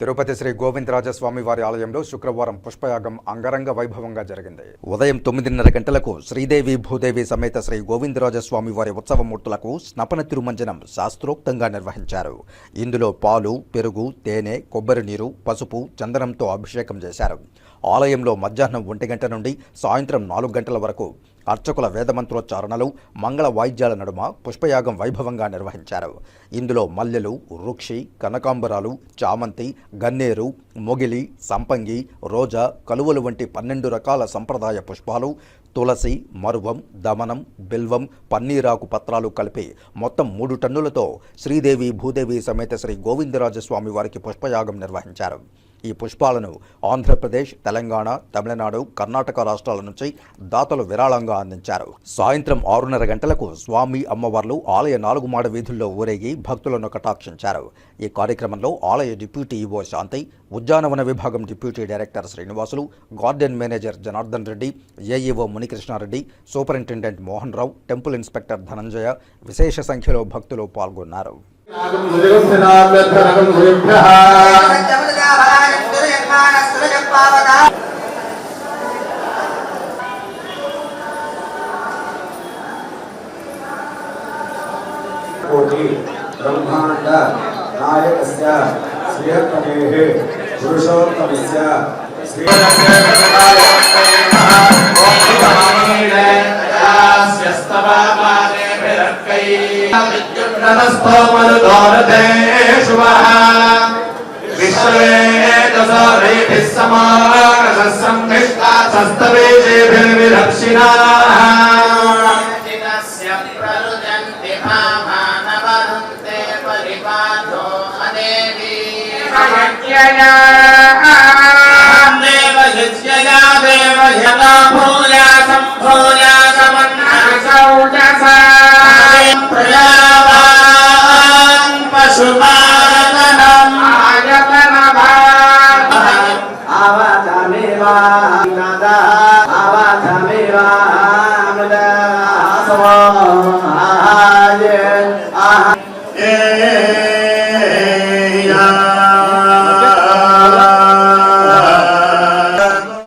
తిరుపతి శ్రీ గోవిందరాజస్వామి వారి ఆలయంలో శుక్రవారం పుష్పయాగం అంగరంగ వైభవంగా జరిగింది. ఉదయం తొమ్మిదిన్నర గంటలకు శ్రీదేవి భూదేవి సమేత శ్రీ గోవిందరాజస్వామి వారి ఉత్సవమూర్తులకు స్నపన తిరుమంజనం శాస్త్రోక్తంగా నిర్వహించారు. ఇందులో పాలు పెరుగు తేనె కొబ్బరి నీరు పసుపు చందనంతో అభిషేకం చేశారు. ఆలయంలో మధ్యాహ్నం ఒంటి గంట నుండి సాయంత్రం నాలుగు గంటల వరకు అర్చకుల వేదమంత్రోచ్చారణలు మంగళ వాయిద్యాల నడుమ పుష్పయాగం వైభవంగా నిర్వహించారు. ఇందులో మల్లెలు రుక్షి కనకాంబరాలు చామంతి గన్నేరు మొగిలి సంపంగి రోజా కలువలు వంటి పన్నెండు రకాల సంప్రదాయ పుష్పాలు తులసి మరువం దమనం బిల్వం పన్నీరాకు పత్రాలు కలిపి మొత్తం మూడు టన్నులతో శ్రీదేవి భూదేవి సమేత శ్రీ గోవిందరాజస్వామి వారికి పుష్పయాగం నిర్వహించారు. ఈ పుష్పాలను ఆంధ్రప్రదేశ్ తెలంగాణ తమిళనాడు కర్ణాటక రాష్ట్రాల నుంచి దాతలు విరాళంగా అందించారు. సాయంత్రం ఆరున్నర గంటలకు స్వామి అమ్మవార్లు ఆలయ నాలుగు మాడ వీధుల్లో ఊరేగి భక్తులను కటాక్షించారు. ఈ కార్యక్రమంలో ఆలయ డిప్యూటీ ఈవో శాంతి ఉద్యానవన విభాగం deputy director Srinivasulu garden manager Janardhan Reddy AEO Munikrishnareddy superintendent Mohan Rao temple inspector Dhananjaya విశేష సంఖ్యలో భక్తులు పాల్గొన్నారు. कोटि ब्रह्मांड नायकस्य श्रीहत्तमेः पुरुषोत्तमस्य श्री चितस्य प्ररुदन्ति भामानवरुन्ते परिपाठो अदेवी देव यज्ञया देव यदा भूया सम्भूया समन्नासौ च అవాతమేవా అమృత ఆసవా